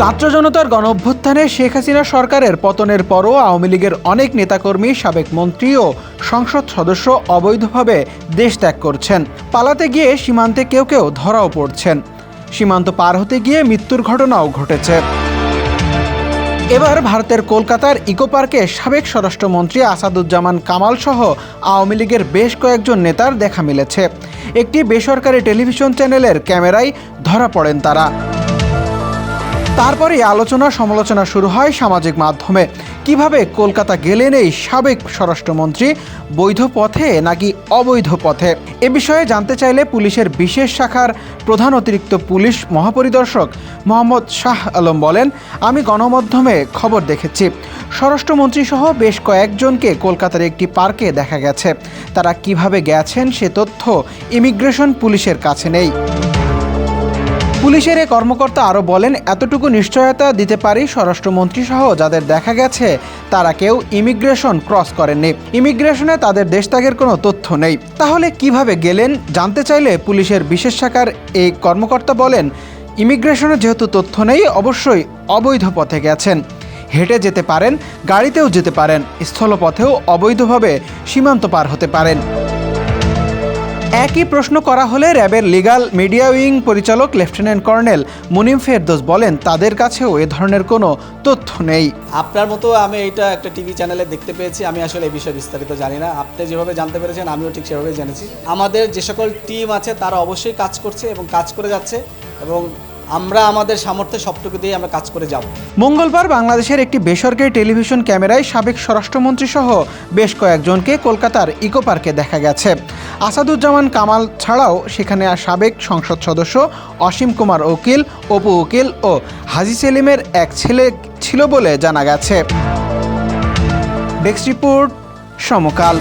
ছাত্র জনতার গণ অভ্যুত্থানে শেখ হাসিনা সরকারের পতনের পরও আওয়ামী লীগের অনেক নেতাকর্মী, সাবেক মন্ত্রী ও সংসদ সদস্য অবৈধভাবে দেশ ত্যাগ করছেন। পালাতে গিয়ে সীমান্তে কেউ কেউ ধরাও পড়ছেন। সীমান্ত পার হতে গিয়ে মৃত্যুর ঘটনাও ঘটেছে। এবার ভারতের কলকাতার ইকো পার্কে সাবেক স্বরাষ্ট্রমন্ত্রী আসাদুজ্জামান কামাল সহ আওয়ামী লীগের বেশ কয়েকজন নেতার দেখা মিলেছে। একটি বেসরকারি টেলিভিশন চ্যানেলের ক্যামেরায় ধরা পড়েন তারা। তারপরে আলোচনা সমালোচনা শুরু হয় সামাজিক মাধ্যমে। কীভাবে কলকাতা গেলেন এই সাবেক স্বরাষ্ট্রমন্ত্রী? বৈধ পথে নাকি অবৈধ পথে? এ বিষয়ে জানতে চাইলে পুলিশের বিশেষ শাখার প্রধান অতিরিক্ত পুলিশ মহাপরিদর্শক মোহাম্মদ শাহ আলম বলেন, আমি গণমাধ্যমে খবর দেখেছি। স্বরাষ্ট্রমন্ত্রী সহ বেশ কয়েকজনকে কলকাতার একটি পার্কে দেখা গেছে। তারা কীভাবে গেছেন সে তথ্য ইমিগ্রেশন পুলিশের কাছে নেই। পুলিশের এই কর্মকর্তা আরও বলেন, এতটুকু নিশ্চয়তা দিতে পারি স্বরাষ্ট্রমন্ত্রী সহ যাদের দেখা গেছে, তারা কেউ ইমিগ্রেশন ক্রস করেননি। ইমিগ্রেশনে তাদের দেশত্যাগের কোনো তথ্য নেই। তাহলে কীভাবে গেলেন? জানতে চাইলে পুলিশের বিশেষ শাখার এই কর্মকর্তা বলেন, ইমিগ্রেশনে যেহেতু তথ্য নেই, অবশ্যই অবৈধ পথে গেছেন। হেঁটে যেতে পারেন, গাড়িতেও যেতে পারেন, স্থলপথেও অবৈধভাবে সীমান্ত পার হতে পারেন। একই প্রশ্ন করা হলে র্যাবের লিগাল মিডিয়া উইং পরিচালক লেফটেন্যান্ট কর্নেল মুনিম ফেরদোস বলেন, তাদের কাছেও এ ধরনের কোনো তথ্য নেই। আপনার মতো আমি এটা একটা টিভি চ্যানেলে দেখতে পেয়েছি, আমি আসলে এই বিষয়ে বিস্তারিত জানি না। আপনি যেভাবে জানতে পেরেছেন, আমিও ঠিক সেভাবে জেনেছি। আমাদের যে সকল টিম আছে, তারা অবশ্যই কাজ করছে এবং কাজ করে যাচ্ছে এবং আমরা আমাদের সামর্থ্যে সবটুকু দিয়ে আমরা কাজ করে যাব। মঙ্গলবার বাংলাদেশের একটি বেসরকারি টেলিভিশন ক্যামেরায় সাবেক স্বরাষ্ট্রমন্ত্রী সহ বেশ কয়েকজনকে কলকাতার ইকো পার্কে দেখা গেছে। আসাদুজ্জামান কামাল ছাড়াও সেখানে আর সাবেক সংসদ সদস্য অসীম কুমার উকিল, অপু উকিল ও হাজি সেলিমের এক ছেলে ছিল বলে জানা গেছে। Desk report Samakal.